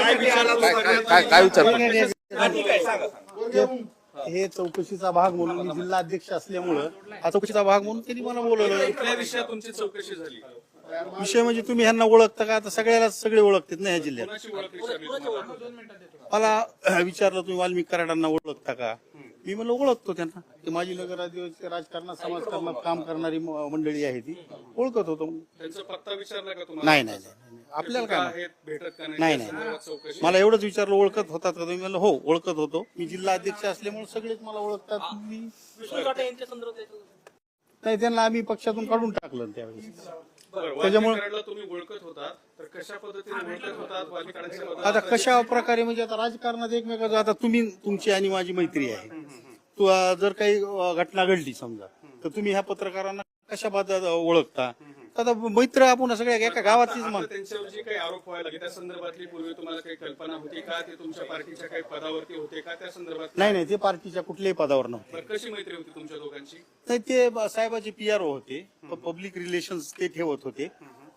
काय काय- काय काय विचार करता? हा, ठीक आहे सांगा सांगा. हे चौकशीचा भाग म्हणून मी जिल्हा अध्यक्ष असल्यामुळं हा चौकशीचा भाग म्हणून त्यांनी मला बोलवलं कुठल्या विषयात तुमची चौकशी झाली विषय म्हणजे तुम्ही ह्यांना ओळखता का आता सगळ्याला सगळे ओळखतात ना ह्या जिल्ह्यात? मला विचारलं तुम्ही वाल्मिक कराडांना ओळखता का मी म्हणलं ओळखतो त्यांना. ते माझी नगर राजकारणात समाजकारणात काम करणारी म- मंडळी आहे ती. ओळखत होतो. त्यांचा पत्ता विचारला का तुम्हाला? नाही नाही नाही नाही. आपल्याला काय आहेत? भेटत का नाही? त्या नाही. संदर्भात चौकशी. मला एवढंच विचारलं ओळखत होतात का? तुम्ही म्हणलं हो ओळखत होतो. मी जिल्हा अध्यक्ष असल्यामुळे सगळेच मला ओळखतात. मी नाही त्यांना आम्ही पक्षातून काढून टाकलं त्यावेळेस. त्याच्यामुळं- तुम्ही ओळखत होता तर कशा पद्धतीने ओळखत आता कशा प्रकारे म्हणजे आता राजकारणात एकमेकाचं आता तुम्ही तुमची आणि माझी मैत्री आहे. जर काही घटना घडली समजा तर तुम्ही ह्या पत्रकारांना कशा पद्धत आता मैत्र आपण सगळ्या एका गावातलीच आता मग. त्यांच्यावर जे काही आरोप व्हायला लागले. त्या संदर्भातली पूर्वी तुम्हाला काही कल्पना होती का? ते तुमच्या पार्टीच्या काही पदावरती होते का? त्या संदर्भात नाही नाही ते पार्टीच्या कुठल्याही पदावर नव्हते. बरं, कशी मैत्री होती तुमच्या दोघांची? नाही ते ब- साहेबाचे पीआरओ होते. पब्लिक रिलेशन्स ते ठेवत होते.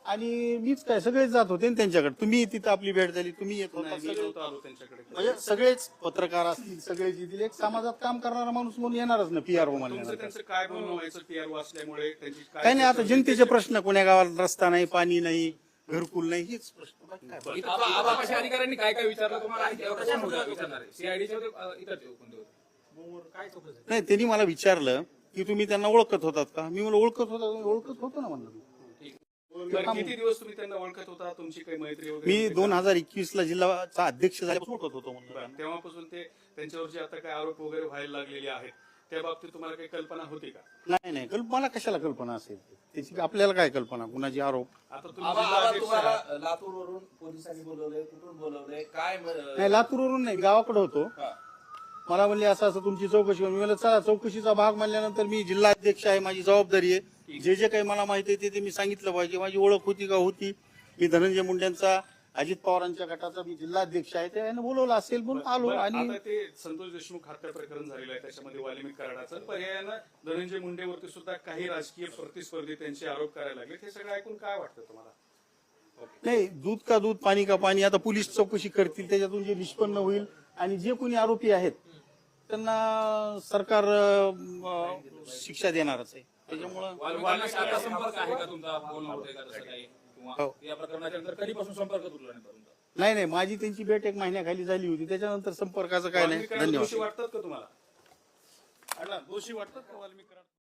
आणि मीच काय सगळेच जात होते ना त्यांच्याकडे. तुम्ही तिथं आपली भेट झाली तुम्ही येत होता. नाही, मी सगळे- नव्हतो आलो त्यांच्याकडे म्हणजे सगळेच पत्रकार असतील सगळेच येतील एक समाजात काम करणारा माणूस म्हणून येणारच ना पीआरओ तुमचं म्हणल्यानंतर. त्यांचं काय बोलणं व्हायचं पीआरओ असल्यामुळे? त्यांची काय काही नाही आता जनतेचे प्रश्न कोण्या गावाला रस्ता नाही पाणी नाही घरकुल नाही हेच प्रश्न. बाकी काय? इथं आबा- आबापाशी अधिकाऱ्यांनी काय काय विचारलं तुम्हाला? आणि तेव्हा कशा मुद्दा विचारणार सीआयडीचे होते अ, इतर ते कोणते होते नाही त्यांनी मला विचारलं की तुम्ही त्यांना ओळखत होतात का? मी मला ओळखत होता ओळखत होतो ना म्हणलं मी. बरं, किती दिवस तुम्ही त्यांना ओळखत होता? तुमची काही मैत्री वगैरे मी होती का? दोन हजार एकवीस ला जिल्हाचा अध्यक्ष झाल्यापासून ओळखत होतो बरं, तेव्हापासून ते त्यांच्यावर जे आता काही आरोप वगैरे व्हायला लागलेले आहेत त्या बाबतीत तुम्हाला काही कल्पना होती का? नाही नाही. कल्प मला कशाला कल्पना असेल? त्याची आपल्याला काय कल्पना? कुणाची आरोप? आता तुम्ही आबा जिल्हा आबा अध्यक्ष तुम्हाला आहात. लातूर वरून पोलिसांनी बोलवलंय कुठून बोलवलंय काय म- नाही लातूरवरून नाही गावाकडे होतो. हा. मला म्हणले असं असं तुमची चौकशी मी म्हणलं चला चौकशीचा भाग म्हणल्यानंतर मी जिल्हा अध्यक्ष आहे माझी जबाबदारी आहे. जे जे काही मला माहिती आहे ते- ते मी सांगितलं पाहिजे. माझी ओळख होती का होती. मी धनंजय मुंडेंचा अजित पवारांच्या गटाचा मी जिल्हा अध्यक्ष आहे त्याने बोलवलं असेल म्हणून आलो बरं, आणि आता ते संतोष देशमुख हत्या प्रकरण झालेलं आहे त्याच्यामध्ये वाल्मिक कराडाचं. पर्यायानं धनंजय मुंडेवरती सुद्धा काही राजकीय प्रतिस्पर्धी त्यांचे आरोप करायला लागले. हे सगळं ऐकून काय वाटतं तुम्हाला? नाही दूध का दूध पाणी का पाणी आता पोलीस चौकशी करतील त्याच्यातून जे निष्पन्न होईल आणि जे कोणी आरोपी आहेत त्यांना सरकार अं, शिक्षा देणारच आहे. त्याच्यामुळं संपर्क आहे का तुमचा? बोलणं होतंय का तसं काही? किंवा हो. या प्रकरणाच्या नंतर कधीपासून संपर्क तुटला नाही तुमचा? नाही नाही माझी त्यांची भेट एक महिन्याखाली झाली होती. त्याच्यानंतर संपर्काचं काय नाही. धन्यवाद. दोषी वाटतात का तुम्हाला? दोषी वाटतात का